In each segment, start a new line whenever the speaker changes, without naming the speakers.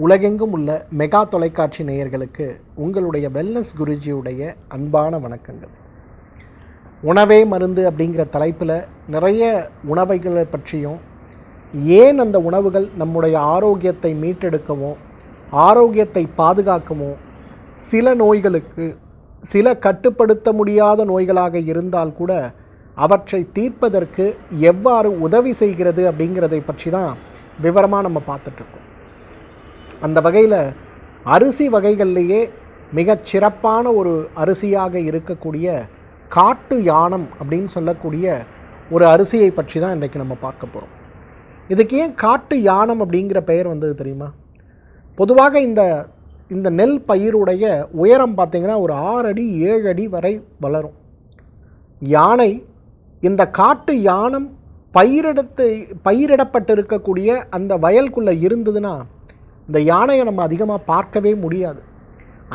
உலகெங்கும் உள்ள மெகா தொலைக்காட்சி நேயர்களுக்கு உங்களுடைய வெல்னஸ் குருஜியுடைய அன்பான வணக்கங்கள். உணவே மருந்து அப்படிங்கிற தலைப்பில் நிறைய உணவைகளை பற்றியும் ஏன் அந்த உணவுகள் நம்முடைய ஆரோக்கியத்தை மீட்டெடுக்கவும் ஆரோக்கியத்தை பாதுகாக்கவும் சில நோய்களுக்கு சில கட்டுப்படுத்த முடியாத நோய்களாக இருந்தால் கூட அவற்றை தீர்ப்பதற்கு எவ்வாறு உதவி செய்கிறது அப்படிங்கிறதை பற்றி தான் விவரமாக நம்ம பார்த்துட்ருக்கோம் அந்த வகையில் அரிசி வகைகள்லேயே மிகச் சிறப்பான ஒரு அரிசியாக இருக்கக்கூடிய காட்டு யானம் அப்படின்னு சொல்லக்கூடிய ஒரு அரிசியை பற்றி தான் இன்றைக்கு நம்ம பார்க்க போகிறோம் இதுக்கு ஏன் காட்டு யானம் அப்படிங்கிற பெயர் வந்தது தெரியுமா? பொதுவாக இந்த இந்த நெல் பயிருடைய உயரம் பார்த்திங்கன்னா ஒரு ஆறு அடி ஏழு அடி வரை வளரும். யானை இந்த காட்டு யானம் பயிரிடத்து பயிரிடப்பட்டிருக்கக்கூடிய அந்த வயலுக்குள்ளே இருந்ததுன்னா இந்த யானையை நம்ம அதிகமாக பார்க்கவே முடியாது.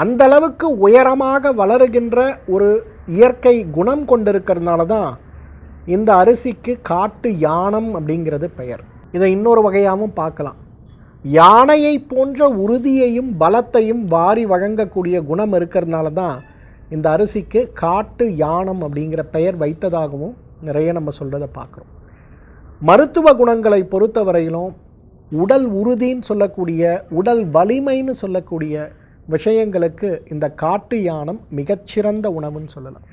அந்த அளவுக்கு உயரமாக வளருகின்ற ஒரு இயற்கை குணம் கொண்டிருக்கிறதுனால தான் இந்த அரிசிக்கு காட்டு யானம் அப்படிங்கிறது பெயர். இதை இன்னொரு வகையாகவும் பார்க்கலாம். யானையை போன்ற உறுதியையும் பலத்தையும் வாரி வழங்கக்கூடிய குணம் இருக்கிறதுனால தான் இந்த அரிசிக்கு காட்டு யானம் அப்படிங்கிற பெயர் வைத்ததாகவும் நிறைய நம்ம சொல்கிறத பார்க்குறோம். மருத்துவ குணங்களை பொறுத்தவரையிலும் உடல் உறுதின்னு சொல்லக்கூடிய உடல் வலிமைன்னு சொல்லக்கூடிய விஷயங்களுக்கு இந்த காட்டு யானம் மிகச்சிறந்த உணவுன்னு சொல்லலாம்.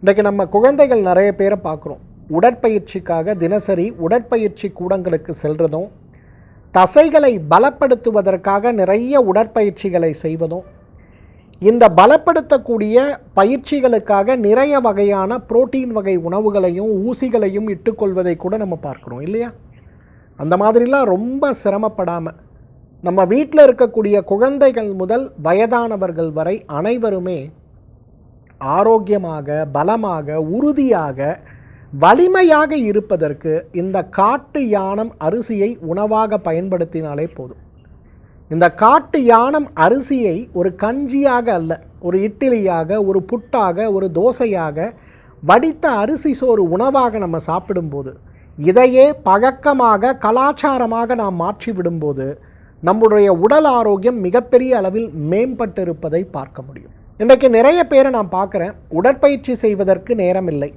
இன்றைக்கு நம்ம குழந்தைகள் நிறைய பேரை பார்க்குறோம். உடற்பயிற்சிக்காக தினசரி உடற்பயிற்சி கூடங்களுக்கு செல்றதும் தசைகளை பலப்படுத்துவதற்காக நிறைய உடற்பயிற்சிகளை செய்வதும் இந்த பலப்படுத்தக்கூடிய பயிற்சிகளுக்காக நிறைய வகையான புரோட்டீன் வகை உணவுகளையும் ஊசிகளையும் இட்டுக்கொள்வதை கூட நம்ம பார்க்குறோம் இல்லையா? அந்த மாதிரிலாம் ரொம்ப சிரமப்படாமல் நம்ம வீட்டில் இருக்கக்கூடிய குழந்தைகள் முதல் வயதானவர்கள் வரை அனைவருமே ஆரோக்கியமாக பலமாக உறுதியாக வலிமையாக இருப்பதற்கு இந்த காட்டு யானம் அரிசியை உணவாக பயன்படுத்தினாலே போதும். இந்த காட்டு யானம் அரிசியை ஒரு கஞ்சியாக அல்ல ஒரு இட்லியாக ஒரு புட்டாக ஒரு தோசையாக வடித்த அரிசி சோறு உணவாக நம்ம சாப்பிடும்போது இதையே பழக்கமாக கலாச்சாரமாக நாம் மாற்றி விடும்போது நம்முடைய உடல் ஆரோக்கியம் மிகப்பெரிய அளவில் மேம்பட்டிருப்பதை பார்க்க முடியும். இன்றைக்கு நிறைய பேரை நான் பார்க்குறேன் உடற்பயிற்சி செய்வதற்கு நேரமில்லை.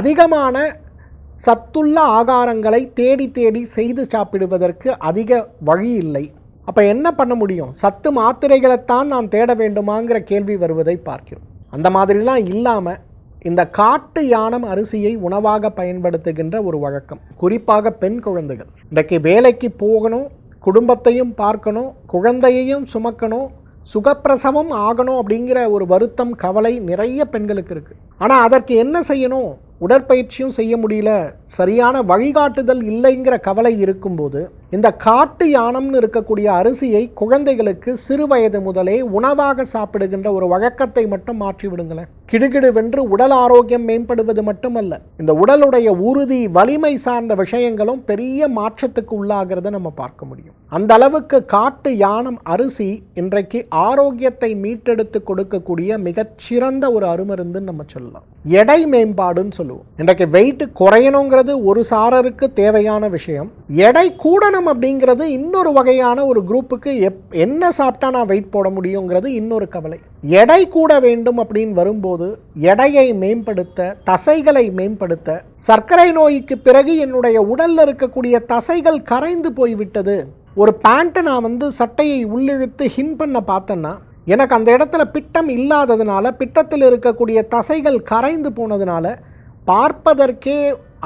அதிகமான சத்துள்ள ஆகாரங்களை தேடி தேடி செய்து சாப்பிடுவதற்கு அதிக வழி இல்லை. அப்போ என்ன பண்ண முடியும்? சத்து மாத்திரைகளைத்தான் நான் தேட வேண்டுமாங்கிற கேள்வி வருவதை பார்க்கிறோம். அந்த மாதிரிலாம் இல்லாமல் இந்த காட்டு யானம் அரிசியை உணவாக பயன்படுத்துகின்ற ஒரு வழக்கம். குறிப்பாக பெண் குழந்தைகள். இன்றைக்கு வேலைக்கு போகணும் குடும்பத்தையும் பார்க்கணும் குழந்தையையும் சுமக்கணும் சுகப்பிரசவம் ஆகணும் அப்படிங்கிற ஒரு வருத்தம் கவலை நிறைய பெண்களுக்கு இருக்குது ஆனால் அதற்கு என்ன செய்யணும்? உடற்பயிற்சியும் செய்ய முடியல சரியான வழிகாட்டுதல் இல்லைங்கிற கவலை இருக்கும்போது இந்த காட்டு யானம்னு இருக்கக்கூடிய அரிசியை குழந்தைகளுக்கு சிறு வயது முதலே உணவாக சாப்பிடுகின்ற ஒரு வழக்கத்தை மட்டும் மாற்றி விடுங்களேன். கிடுகிடுவென்று உடல் ஆரோக்கியம் மேம்படுவது மட்டுமல்ல இந்த உடலுடைய உறுதி வலிமை சார்ந்த விஷயங்களும் பெரிய மாற்றத்துக்கு உள்ளாகிறத நம்ம பார்க்க முடியும். அந்த அளவுக்கு காட்டு யானம் அரிசி இன்றைக்கு ஆரோக்கியத்தை மீட்டெடுத்து கொடுக்கக்கூடிய மிகச்சிறந்த ஒரு அருமருந்துன்னு நம்ம சொல்லலாம். எடை மேம்பாடுன்னு சொல்லுவோம். இன்றைக்கு வெயிட் குறையணுங்கிறது ஒரு சாரருக்கு தேவையான விஷயம். எடை கூடணும் அப்படிங்கிறது இன்னொரு வகையான ஒரு குரூப்புக்கு எப் என்ன சாப்பிட்டா நான் வெயிட் போட முடியுங்கிறது இன்னொரு கவலை. எடை கூட வேண்டும் அப்படின்னு வரும்போது எடையை மேம்படுத்த தசைகளை மேம்படுத்த சர்க்கரை நோய்க்கு பிறகு என்னுடைய உடலில் இருக்கக்கூடிய தசைகள் கரைந்து போய்விட்டது. ஒரு பேண்ட்டை நான் வந்து சட்டையை உள்ளிழுத்து ஹின் பண்ண பார்த்தேன்னா எனக்கு அந்த இடத்துல பிட்டம் இல்லாததுனால பிட்டத்தில் இருக்கக்கூடிய தசைகள் கரைந்து போனதுனால பார்ப்பதற்கே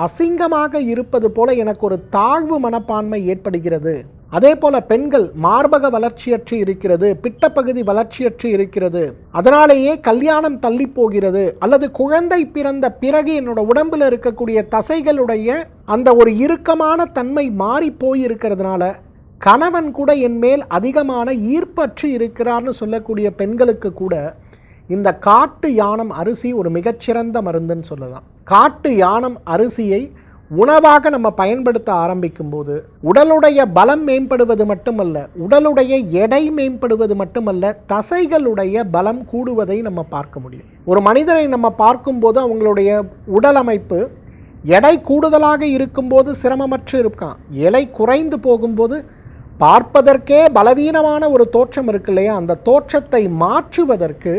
அசிங்கமாக இருப்பது போல எனக்கு ஒரு தாழ்வு மனப்பான்மை ஏற்படுகிறது. அதே போல பெண்கள் மார்பக வளர்ச்சியற்று இருக்கிறது பிட்டப்பகுதி வளர்ச்சியற்று இருக்கிறது. அதனாலேயே கல்யாணம் தள்ளி போகிறது. அல்லது குழந்தை பிறந்த பிறகு என்னோட உடம்பில் இருக்கக்கூடிய தசைகளுடைய அந்த ஒரு இறுக்கமான தன்மை மாறி போய் இருக்கிறதுனால கணவன் கூட என் மேல் அதிகமான ஈர்ப்பற்று இருக்கிறார்னு சொல்லக்கூடிய பெண்களுக்கு கூட இந்த காட்டு யானம் அரிசி ஒரு மிகச்சிறந்த மருந்துன்னு சொல்லலாம். காட்டு யானம் அரிசியை உணவாக நம்ம பயன்படுத்த ஆரம்பிக்கும் போது உடலுடைய பலம் மேம்படுவது மட்டுமல்ல உடலுடைய எடை மேம்படுவது மட்டுமல்ல தசைகளுடைய பலம் கூடுவதை நம்ம பார்க்க முடியும். ஒரு மனிதனை நம்ம பார்க்கும்போது அவங்களுடைய உடல் அமைப்பு எடை கூடுதலாக இருக்கும்போது சிரமமற்று இருக்கான். எடை குறைந்து போகும்போது பார்ப்பதற்கே பலவீனமான ஒரு தோற்றம் இருக்கு இல்லையா? அந்த தோற்றத்தை மாற்றுவதற்கு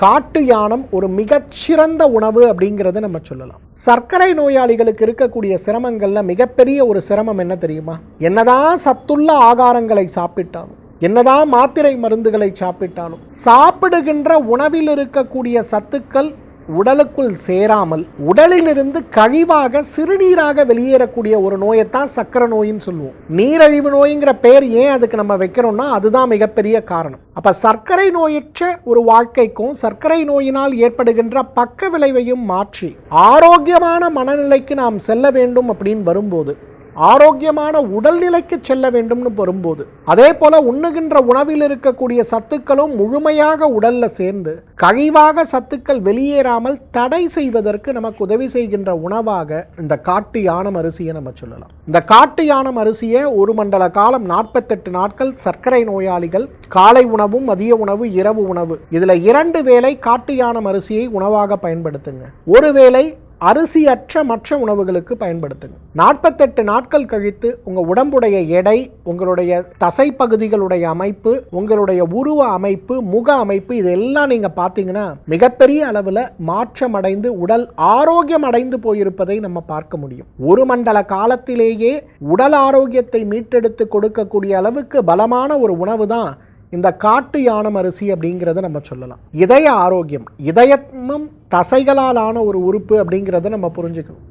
காட்டு யானம் ஒரு மிகச்சிறந்த உணவு அப்படிங்கிறத நம்ம சொல்லலாம். சர்க்கரை நோயாளிகளுக்கு இருக்கக்கூடிய சிரமங்களில் மிகப்பெரிய ஒரு சிரமம் என்ன தெரியுமா? என்னதான் சத்துள்ள ஆகாரங்களை சாப்பிட்டாலும் என்னதான் மாத்திரை மருந்துகளை சாப்பிட்டாலும் சாப்பிடுகின்ற உணவில் இருக்கக்கூடிய சத்துக்கள் உடலுக்குள் சேராமல் உடலிலிருந்து கழிவாக சிறுநீராக வெளியேறக்கூடிய ஒரு நோயைத்தான் சக்கரை நோயின்னு சொல்லுவோம். நீரழிவு நோய்ங்கிற பேர் ஏன் அதுக்கு நம்ம வைக்கிறோம்னா அதுதான் மிகப்பெரிய காரணம். அப்போ சர்க்கரை நோயற்ற ஒரு வாழ்க்கைக்கும் சர்க்கரை நோயினால் ஏற்படுகின்ற பக்க விளைவையும் மாற்றி ஆரோக்கியமான மனநிலைக்கு நாம் செல்ல வேண்டும் அப்படின்னு வரும்போது ஆரோக்கியமான உடல்நிலைக்கு செல்ல வேண்டும்னு வரும்போது அதே போல உண்ணுகின்ற உணவில் இருக்கக்கூடிய சத்துக்களும் முழுமையாக உடல்ல சேர்ந்து கழிவாக சத்துக்கள் வெளியேறாமல் தடை செய்வதற்கு நமக்கு உதவி செய்கின்ற உணவாக இந்த காட்டு யானம் அரிசியை நம்ம சொல்லலாம். இந்த காட்டு யானம் அரிசியை ஒரு மண்டல காலம் நாற்பத்தெட்டு நாட்கள் சர்க்கரை நோயாளிகள் காலை உணவும் மதிய உணவு இரவு உணவு இதுல இரண்டு வேளை காட்டு யானம் அரிசியை உணவாக பயன்படுத்துங்க. ஒரு வேளை அரிசியற்ற மற்ற உணவுகளுக்கு பயன்படுத்துங்க. நாற்பத்தெட்டு நாட்கள் கழித்து உங்கள் உடம்புடைய எடை உங்களுடைய தசை பகுதிகளுடைய அமைப்பு உங்களுடைய உருவ அமைப்பு முக அமைப்பு இதெல்லாம் நீங்கள் பார்த்தீங்கன்னா மிகப்பெரிய அளவில் மாற்றம் அடைந்து உடல் ஆரோக்கியம் அடைந்து போயிருப்பதை நம்ம பார்க்க முடியும். ஒரு மண்டல காலத்திலேயே உடல் ஆரோக்கியத்தை மீட்டெடுத்து கொடுக்கக்கூடிய அளவுக்கு பலமான ஒரு உணவு தான் இந்த காட்டு யானம் அரிசி அப்படிங்கிறத நம்ம சொல்லலாம். இதய ஆரோக்கியம் இதயமும் தசைகளால் ஆன ஒரு உறுப்பு அப்படிங்கிறத நம்ம புரிஞ்சுக்கணும்.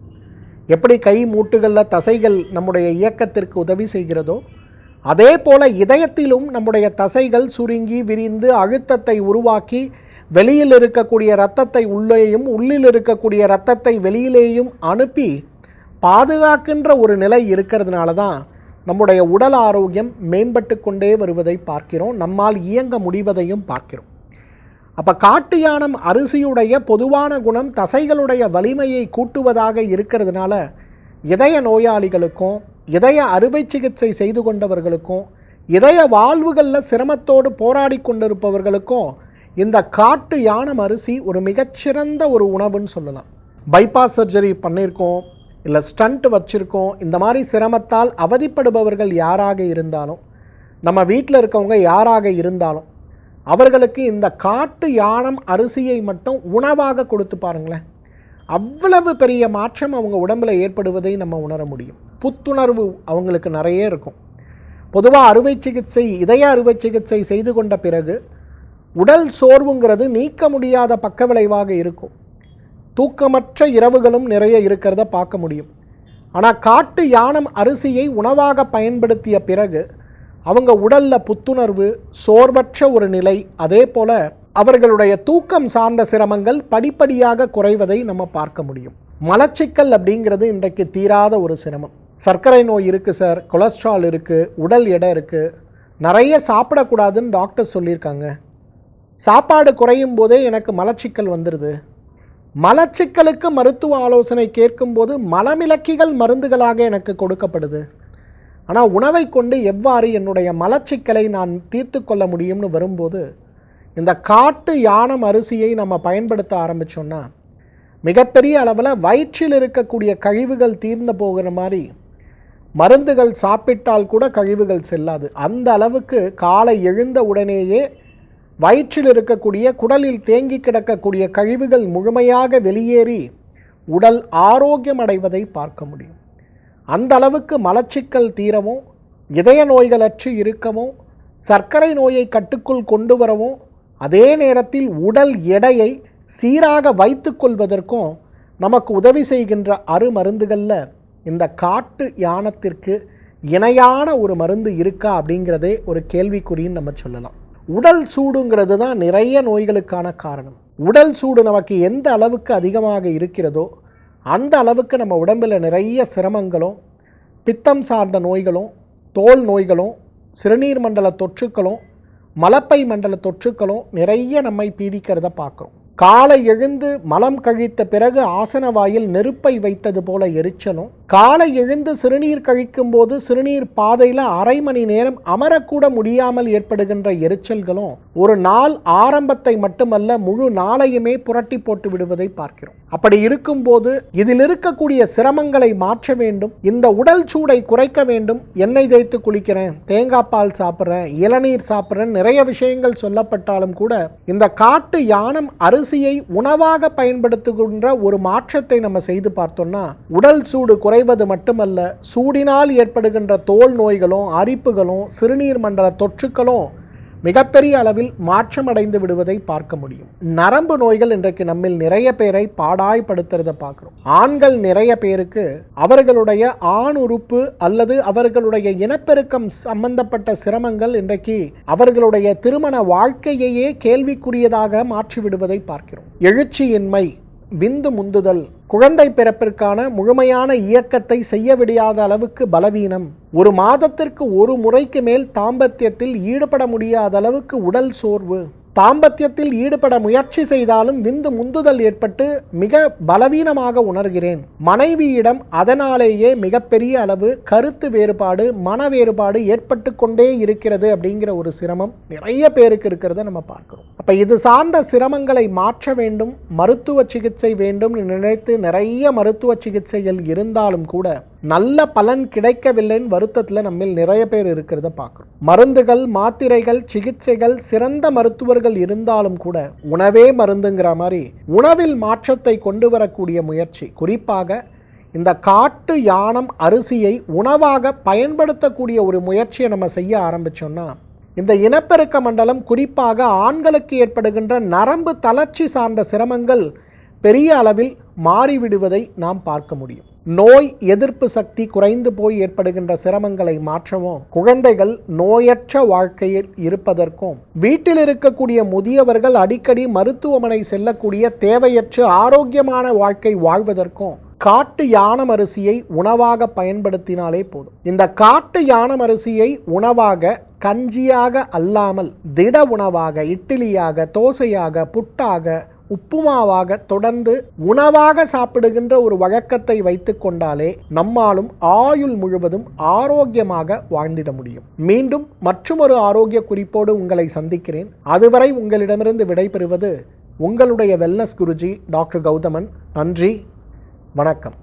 எப்படி கை மூட்டுகளில் தசைகள் நம்முடைய இயக்கத்திற்கு உதவி செய்கிறதோ அதே போல் இதயத்திலும் நம்முடைய தசைகள் சுருங்கி விரிந்து அழுத்தத்தை உருவாக்கி வெளியில் இருக்கக்கூடிய இரத்தத்தை உள்ளேயும் உள்ளில் இருக்கக்கூடிய இரத்தத்தை வெளியிலேயும் அனுப்பி பாதுகாக்கின்ற ஒரு நிலை இருக்கிறதுனால தான் நம்முடைய உடல் ஆரோக்கியம் மேம்பட்டு கொண்டே வருவதை பார்க்கிறோம். நம்மால் இயங்க முடிவதையும் பார்க்கிறோம். அப்போ காட்டு யானம் அரிசியுடைய பொதுவான குணம் தசைகளுடைய வலிமையை கூட்டுவதாக இருக்கிறதுனால இதய நோயாளிகளுக்கும் இதய அறுவை சிகிச்சை செய்து கொண்டவர்களுக்கும் இதய வாழ்வுகளில் சிரமத்தோடு போராடி கொண்டிருப்பவர்களுக்கும் இந்த காட்டு யானம் அரிசி ஒரு மிகச்சிறந்த ஒரு உணவுன்னு சொல்லலாம். பைபாஸ் சர்ஜரி பண்ணியிருக்கோம். இல்லை ஸ்டண்ட் வச்சுருக்கோம் இந்த மாதிரி சிரமத்தால் அவதிப்படுபவர்கள் யாராக இருந்தாலும் நம்ம வீட்டில் இருக்கவங்க யாராக இருந்தாலும் அவர்களுக்கு இந்த காட்டு யானம் அரிசியை மட்டும் உணவாக கொடுத்து பாருங்களேன். அவ்வளவு பெரிய மாற்றம் அவங்க உடம்பில் ஏற்படுவதை நம்ம உணர முடியும். புத்துணர்வு அவங்களுக்கு நிறைய இருக்கும். பொதுவாக அறுவை சிகிச்சை இதய அறுவை சிகிச்சை செய்து கொண்ட பிறகு உடல் சோர்வுங்கிறது நீக்க முடியாத பக்க விளைவாக இருக்கும். தூக்கமற்ற இரவுகளும் நிறைய இருக்கிறத பார்க்க முடியும். ஆனால் காட்டு யானம் அரிசியை உணவாக பயன்படுத்திய பிறகு அவங்க உடலில் புத்துணர்வு சோர்வற்ற ஒரு நிலை அதே போல் அவர்களுடைய தூக்கம் சார்ந்த சிரமங்கள் படிப்படியாக குறைவதை நம்ம பார்க்க முடியும். மலச்சிக்கல் அப்படிங்கிறது இன்றைக்கு தீராத ஒரு சிரமம். சர்க்கரை நோய் இருக்குது சார் கொலஸ்ட்ரால் இருக்குது உடல் எடை இருக்குது நிறைய சாப்பிடக்கூடாதுன்னு டாக்டர் சொல்லியிருக்காங்க. சாப்பாடு குறையும் போதே எனக்கு மலச்சிக்கல் வந்துடுது மலச்சிக்கலுக்கு மருத்துவ ஆலோசனை கேட்கும்போது மலமிளக்கிகள் மருந்துகளாக எனக்கு கொடுக்கப்படுது. ஆனால் உணவை கொண்டு எவ்வாறு என்னுடைய மலச்சிக்கலை நான் தீர்த்து கொள்ள முடியும்னு வரும்போது இந்த காட்டு யானம் அரிசியை நம்ம பயன்படுத்த ஆரம்பித்தோன்னா மிகப்பெரிய அளவில் வயிற்றில் இருக்கக்கூடிய கழிவுகள் தீர்ந்து போகிற மாதிரி மருந்துகள் சாப்பிட்டால் கூட கழிவுகள் செல்லாது. அந்த அளவுக்கு காலை எழுந்த உடனேயே வயிற்றில் இருக்கக்கூடிய குடலில் தேங்கி கிடக்கக்கூடிய கழிவுகள் முழுமையாக வெளியேறி உடல் ஆரோக்கியம் அடைவதை பார்க்க முடியும். அந்த அளவுக்கு மலச்சிக்கல் தீரவும் இதய நோய்களற்று இருக்கவும் சர்க்கரை நோயை கட்டுக்குள் கொண்டு வரவும் அதே நேரத்தில் உடல் எடையை சீராக வைத்து கொள்வதற்கும் நமக்கு உதவி செய்கின்ற அருமருந்துகளில் இந்த காட்டு யானத்திற்கு இணையான ஒரு மருந்து இருக்கா அப்படிங்கிறதே ஒரு கேள்விக்குறின்னு நம்ம சொல்லலாம். உடல் சூடுங்கிறது தான் நிறைய நோய்களுக்கான காரணம். உடல் சூடு நமக்கு எந்த அளவுக்கு அதிகமாக இருக்கிறதோ அந்த அளவுக்கு நம்ம உடம்பில் நிறைய சிரமங்களும் பித்தம் சார்ந்த நோய்களும் தோல் நோய்களும் சிறுநீர் மண்டல தொற்றுக்களும் மலப்பை மண்டல தொற்றுக்களும் நிறைய நம்மை பீடிக்கிறத பார்க்குறோம். காலை எழுந்து மலம் கழித்த பிறகு ஆசனவாயில் நெருப்பை வைத்தது போல எரிச்சலும் காலை எழுந்து சிறுநீர் கழிக்கும் போது சிறுநீர் பாதையில் அரை மணி நேரம் அமரக்கூட முடியாமல் ஏற்படுகின்ற எரிச்சல்களும் ஒரு நாள் ஆரம்பத்தை மட்டுமல்ல முழு நாளையுமே புரட்டி போட்டு விடுவதை பார்க்கிறோம். அப்படி இருக்கும்போது இதில் இருக்கக்கூடிய சிரமங்களை மாற்ற வேண்டும் இந்த உடல் சூடை குறைக்க வேண்டும் எண்ணெய் தேய்த்து குளிக்கிறேன் தேங்காய் பால் சாப்பிட்றேன் இளநீர் சாப்பிட்றேன் நிறைய விஷயங்கள் சொல்லப்பட்டாலும் கூட இந்த காட்டு யானம் அரிசியை உணவாக பயன்படுத்துகின்ற ஒரு மாற்றத்தை நம்ம செய்து பார்த்தோம்னா உடல் சூடு குறைவது மட்டுமல்ல சூடினால் ஏற்படுகின்ற தோல் நோய்களும் அரிப்புகளும் சிறுநீர் மண்டல தொற்றுக்களும் மிகப்பெரிய அளவில் மாற்றமடைந்து விடுவதை பார்க்க முடியும். நரம்பு நோய்கள் இன்றைக்கு நம்மில் நிறைய பேரை பாடாய்படுத்துறத பார்க்குறோம். ஆண்கள் நிறைய பேருக்கு அவர்களுடைய ஆண் உறுப்பு அல்லது அவர்களுடைய இனப்பெருக்கம் சம்பந்தப்பட்ட சிரமங்கள் இன்றைக்கு அவர்களுடைய திருமண வாழ்க்கையையே கேள்விக்குரியதாக மாற்றி விடுவதை பார்க்கிறோம். எழுச்சியின்மை விந்து முந்துதல் குழந்தை பிறப்பிற்கான முழுமையான இயக்கத்தை செய்ய விடியாத அளவுக்கு பலவீனம். ஒரு மாதத்திற்கு ஒரு முறைக்கு மேல் தாம்பத்தியத்தில் ஈடுபட முடியாத அளவுக்கு உடல் சோர்வு. தாம்பத்தியத்தில் ஈடுபட முயற்சி செய்தாலும் விந்து முந்துதல் ஏற்பட்டு மிக பலவீனமாக உணர்கிறேன். மனைவியிடம் அதனாலேயே மிகப்பெரிய அளவு கருத்து வேறுபாடு மன வேறுபாடு ஏற்பட்டு கொண்டே இருக்கிறது அப்படிங்கிற ஒரு சிரமம் நிறைய பேருக்கு இருக்கிறத நம்ம பார்க்கிறோம். அப்போ இது சார்ந்த சிரமங்களை மாற்ற வேண்டும் மருத்துவ சிகிச்சை வேண்டும் நினைத்து நிறைய மருத்துவ சிகிச்சைகள் இருந்தாலும் கூட நல்ல பலன் கிடைக்கவில்லைன்னு வருத்தத்தில் நம்மில் நிறைய பேர் இருக்கிறத பார்க்குறோம். மருந்துகள் மாத்திரைகள் சிகிச்சைகள் சிறந்த மருத்துவர்கள் இருந்தாலும் கூட உணவே மருந்துங்கிற மாதிரி உணவில் மாற்றத்தை கொண்டு வரக்கூடிய முயற்சி. குறிப்பாக இந்த காட்டு யானம் அரிசியை உணவாக பயன்படுத்தக்கூடிய ஒரு முயற்சியை நம்ம செய்ய ஆரம்பித்தோம்னா இந்த இனப்பெருக்க மண்டலம் குறிப்பாக ஆண்களுக்கு ஏற்படுகின்ற நரம்பு தளர்ச்சி சார்ந்த சிரமங்கள் பெரிய அளவில் மாறிவிடுவதை நாம் பார்க்க முடியும். நோய் எதிர்ப்பு சக்தி குறைந்து போய் ஏற்படுகின்ற சிரமங்களை மாற்றவும் குழந்தைகள் நோயற்ற வாழ்க்கையில் இருப்பதற்கும் வீட்டில் இருக்கக்கூடிய முதியவர்கள் அடிக்கடி மருத்துவமனை செல்லக்கூடிய தேவையற்ற ஆரோக்கியமான வாழ்க்கை வாழ்வதற்கும் காட்டு யானம் அரிசியை உணவாக பயன்படுத்தினாலே போதும். இந்த காட்டு யானம் அரிசியை உணவாக கஞ்சியாக அல்லாமல் திட உணவாக இட்லியாக தோசையாக புட்டாக உப்புமாவாக தொடர்ந்து உணவாக சாப்பிடுகின்ற ஒரு வழக்கத்தை வைத்து கொண்டாலே நம்மாலும் ஆயுள் முழுவதும் ஆரோக்கியமாக வாழ்ந்திட முடியும். மீண்டும் மற்றொரு ஆரோக்கிய குறிப்போடு உங்களை சந்திக்கிறேன். அதுவரை உங்களிடமிருந்து விடைபெறுவது உங்களுடைய வெல்னஸ் குருஜி டாக்டர் கௌதமன். நன்றி. வணக்கம்.